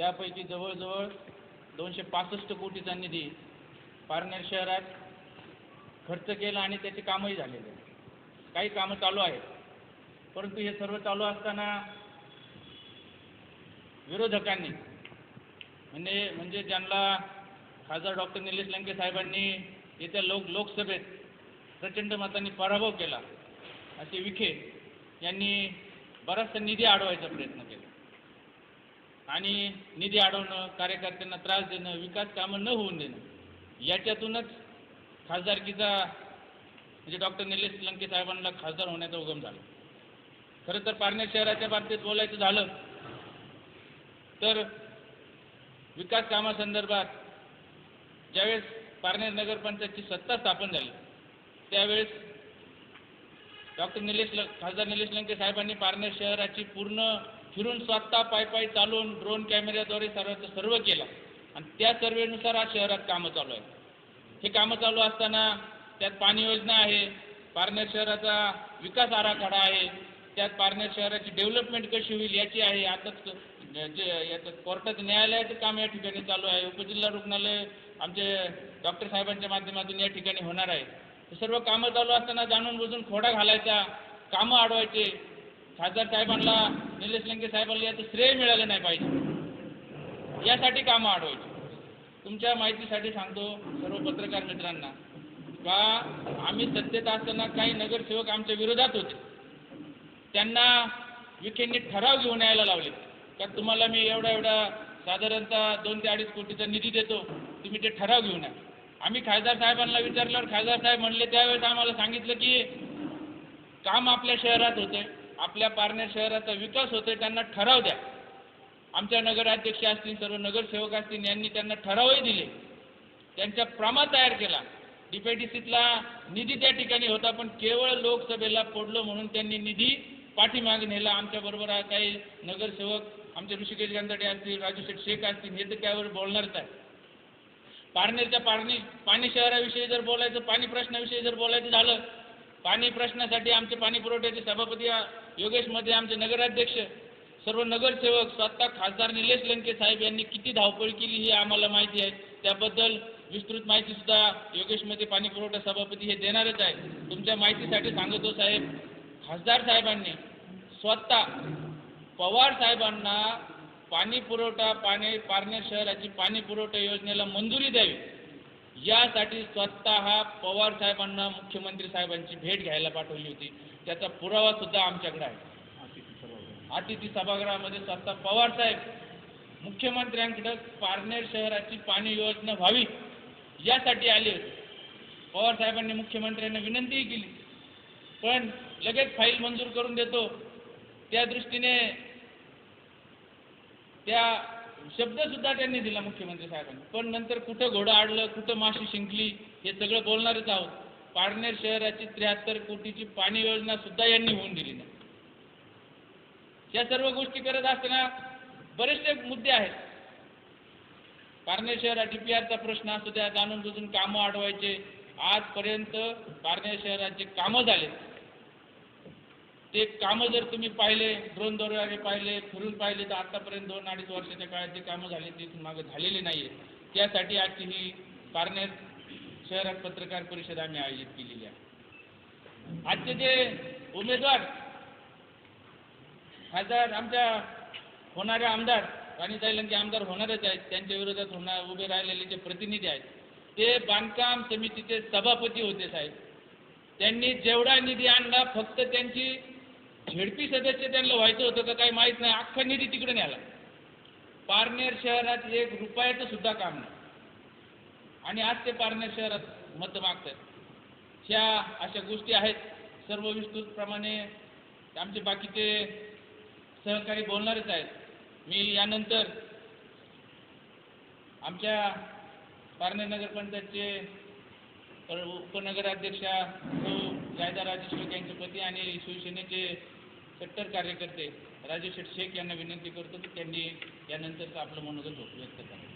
त्यापैकी जवळजवळ दोनशे पासष्ट कोटीचा निधी पारनेर शहरात खर्च केला आणि त्याचे कामही झालेले. काही कामं चालू आहेत. परंतु हे सर्व चालू असताना विरोधकांनी म्हणजे म्हणजे ज्यांना खासदार डॉक्टर निलेश लंके साहेबांनी येत्या लोक लोकसभेत प्रचंड मतांनी पराभव केला असे विखे यांनी बराचसा निधी अडवायचा प्रयत्न केला. आणि निधी अडवणं कार्यकर्त्यांना त्रास देणं विकास कामं न होऊन देणं याच्यातूनच खासदारकीचा म्हणजे डॉक्टर निलेश लंके साहेबांना खासदार होण्याचा उगम झाला. खरं तर पारनेर शहराच्या बाबतीत बोलायचं झालं तर विकास कामासंदर्भात ज्यावेळेस पारनेर नगरपंचायतची सत्ता स्थापन झाली त्यावेळेस डॉक्टर निलेश ल खासदार निलेश लंके साहेबांनी पारनेर शहराची पूर्ण फिरून स्वतः पाय पाय चालून ड्रोन कॅमेऱ्याद्वारे सर्व सर्व केला. आणि त्या सर्वेनुसार आज शहरात कामं चालू आहेत. हे कामं चालू असताना त्यात पाणी योजना आहे पारनेर शहराचा विकास आराखडा आहे त्यात पारनेर शहराची डेव्हलपमेंट कशी होईल याची आहे आताच जे याचं कोर्टाचं न्यायालयाचं काम या ठिकाणी चालू आहे उपजिल्हा रुग्णालय आमचे डॉक्टर साहेबांच्या माध्यमातून या ठिकाणी होणार आहे. सर्व कामं चालू असताना जाणून बुजून खोडा घालायचा कामं अडवायचे खासदार साहेबांना निलेश लंके साहेबांना याचं श्रेय मिळालं नाही पाहिजे. यासाठी कामं अडवायची तुमच्या माहितीसाठी सांगतो सर्व पत्रकार मित्रांना का आम्ही सत्तेत असताना काही नगरसेवक आमच्या विरोधात होते. त्यांना विखेंनी ठराव घेऊन यायला लावले. का तुम्हाला मी एवढा एवढा साधारणतः दोन ते अडीच कोटीचा निधी देतो तुम्ही ते ठराव घेऊन या. आम्ही खासदार साहेबांना विचारल्यावर खासदार साहेब म्हणले त्यावेळेस आम्हाला सांगितलं की काम आपल्या शहरात होते आपल्या पारनेर शहराचा विकास होते त्यांना ठराव द्या. आमच्या नगराध्यक्ष असतील सर्व नगरसेवक असतील यांनी त्यांना ठरावही दिले. त्यांच्या प्रमा तयार केला. डीपीटीसीतला निधी त्या ठिकाणी होता पण केवळ लोकसभेला पडलो म्हणून त्यांनी निधी पाठीमागे नेला. आमच्याबरोबर काही नगरसेवक आमचे ऋषिकेश गांधडे असतील राजू शेठ शेख असतील हे तर त्यावर बोलणारच आहे पारनेरच्या पाणी पाणी शहराविषयी जर बोलायचं पाणी प्रश्नाविषयी जर बोलायचं झालं पाणी प्रश्नासाठी आमचे पाणी पुरवठ्याचे सभापती योगेशमध्ये आमचे नगराध्यक्ष सर्व नगरसेवक स्वतः खासदार निलेश लंके साहेब यांनी किती धावपळ केली ही आम्हाला माहिती आहे. त्याबद्दल विस्तृत माहिती सुद्धा योगेशमध्ये पाणी पुरवठा सभापती हे देणारच आहे. तुमच्या माहितीसाठी सांगतो साहेब खासदार साहेबांनी स्वतः पवार साहेबांना पाणी पुरवठा पाणी पारनेर शहराची पाणी पुरवठा योजनेला मंजुरी द्यावी. यासाठी स्वतः पवार साहेबांना मुख्यमंत्री साहेबांची भेट घ्यायला पाठवली होती. त्याचा पुरावा सुद्धा आमच्याकडे आहे. अतिथी सभागृहामध्ये स्वतः पवार साहेब मुख्यमंत्र्यांकडे पारनेर शहराची पाणी योजना व्हावी यासाठी आले होते. पवार साहेबांनी मुख्यमंत्र्यांना विनंतीही केली. पण लगेच फाईल मंजूर करून देतो. त्या दृष्टीने त्या शब्द सुद्धा त्यांनी दिला मुख्यमंत्री साहेबांनी. पण नंतर कुठं घोडं आडलं कुठं माशी शिंकली हे सगळं बोलणारच आहोत. पारनेर शहराची त्र्याहत्तर कोटीची पाणी योजना सुद्धा यांनी होऊन दिली नाही. या सर्व गोष्टी करत असताना बरेचसे मुद्दे आहेत. पारनेर शहरात डीपीआरचा प्रश्न असू द्या जाणून बुजून कामं अडवायचे आजपर्यंत पारनेर शहराचे कामं झाले ते कामं जर तुम्ही पाहिले ड्रोन दौऱ्याने पाहिले फिरून पाहिले तर आतापर्यंत दोन अडीच वर्षाच्या काळात जे कामं झाले ते मागे झालेले नाही आहे त्यासाठी आजची ही पारनेर शहरात पत्रकार परिषद आम्ही आयोजित केलेली आहे. आजचे जे उमेदवार खासदार आमच्या होणारे आमदार राणीताई लंके आमदार होणारच आहेत त्यांच्या विरोधात होणार उभे राहिलेले जे प्रतिनिधी आहेत ते बांधकाम समितीचे सभापती होते साहेब. त्यांनी जेवढा निधी आणला फक्त त्यांची झेडपी सदस्य त्यांना व्हायचं होतं का काही माहीत नाही. अख्खा निधी तिकडे न्याला पारनेर शहरात एक रुपयाचं सुद्धा काम नाही. आणि आज ते पारनेर शहरात मत मागतात ह्या अशा गोष्टी आहेत. सर्व विस्तृतप्रमाणे आमचे बाकीचे सहकारी बोलणारच आहेत. मी यानंतर आमच्या पारनेर नगरपंचायतचे तर उपनगराध्यक्षा सौ हो, जायदा राजेश्वर यांचे पती आणि शिवसेनेचे कट्टर कार्यकर्ते राजेश शेठ शेख यांना विनंती करतो की त्यांनी यानंतरचं आपलं मनोगत व्यक्त करावं.